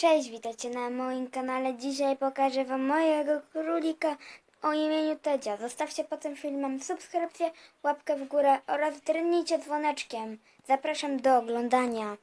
Cześć, witajcie na moim kanale. Dzisiaj pokażę Wam mojego królika o imieniu Tedzia. Zostawcie pod tym filmem subskrypcję, łapkę w górę oraz drgnijcie dzwoneczkiem. Zapraszam do oglądania.